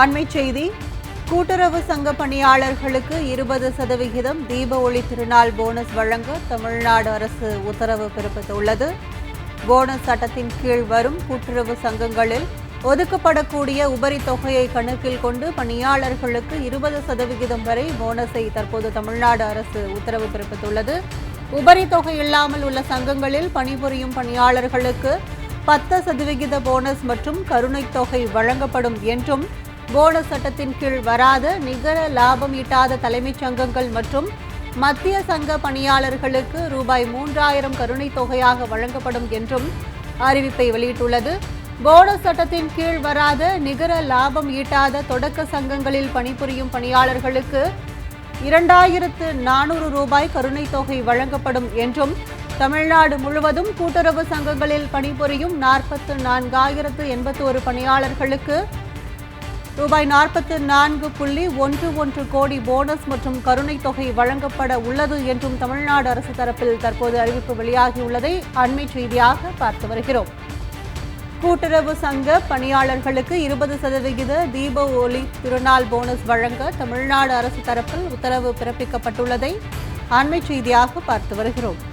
அண்மை செய்தி கூட்டுறவு சங்க பணியாளர்களுக்கு இருபது சதவிகிதம் தீப ஒளி திருநாள் போனஸ் வழங்க தமிழ்நாடு அரசு உத்தரவு பிறப்பித்துள்ளது. போனஸ் சட்டத்தின் கீழ் வரும் கூட்டுறவு சங்கங்களில் ஒதுக்கப்படக்கூடிய உபரி தொகையை கணக்கில் கொண்டு பணியாளர்களுக்கு இருபது சதவிகிதம் வரை போனஸை தற்போது தமிழ்நாடு அரசு உத்தரவு பிறப்பித்துள்ளது. உபரி தொகை இல்லாமல் உள்ள சங்கங்களில் பணிபுரியும் பணியாளர்களுக்கு பத்து சதவிகித போனஸ் மற்றும் கருணைத் தொகை வழங்கப்படும் என்றும் போனஸ் சட்டத்தின் கீழ் வராத நிகர லாபம் ஈட்டாத தலைமைச் சங்கங்கள் மற்றும் மத்திய சங்க பணியாளர்களுக்கு ரூபாய் மூன்றாயிரம் கருணைத் தொகையாக வழங்கப்படும் என்றும் அறிவிப்பை வெளியிட்டுள்ளது. போனஸ் சட்டத்தின் கீழ் வராத நிகர லாபம் ஈட்டாத தொடக்க சங்கங்களில் பணிபுரியும் பணியாளர்களுக்கு இரண்டாயிரத்து நானூறு ரூபாய் கருணைத் தொகை வழங்கப்படும் என்றும் தமிழ்நாடு முழுவதும் கூட்டுறவு சங்கங்களில் பணிபுரியும் நாற்பத்து நான்காயிரத்து எண்பத்தோரு பணியாளர்களுக்கு ரூபாய் நாற்பத்து நான்கு புள்ளி ஒன்று ஒன்று கோடி போனஸ் மற்றும் கருணைத் தொகை வழங்கப்பட உள்ளது என்றும் தமிழ்நாடு அரசு தரப்பில் தற்போது அறிவிப்பு வெளியாகியுள்ளதை அண்மை செய்தியாக பார்த்து வருகிறோம். கூட்டுறவு சங்க பணியாளர்களுக்கு இருபது சதவிகித தீப ஒளி திருநாள் போனஸ் வழங்க தமிழ்நாடு அரசு தரப்பில் உத்தரவு பிறப்பிக்கப்பட்டுள்ளதை அண்மை செய்தியாக பார்த்து வருகிறோம்.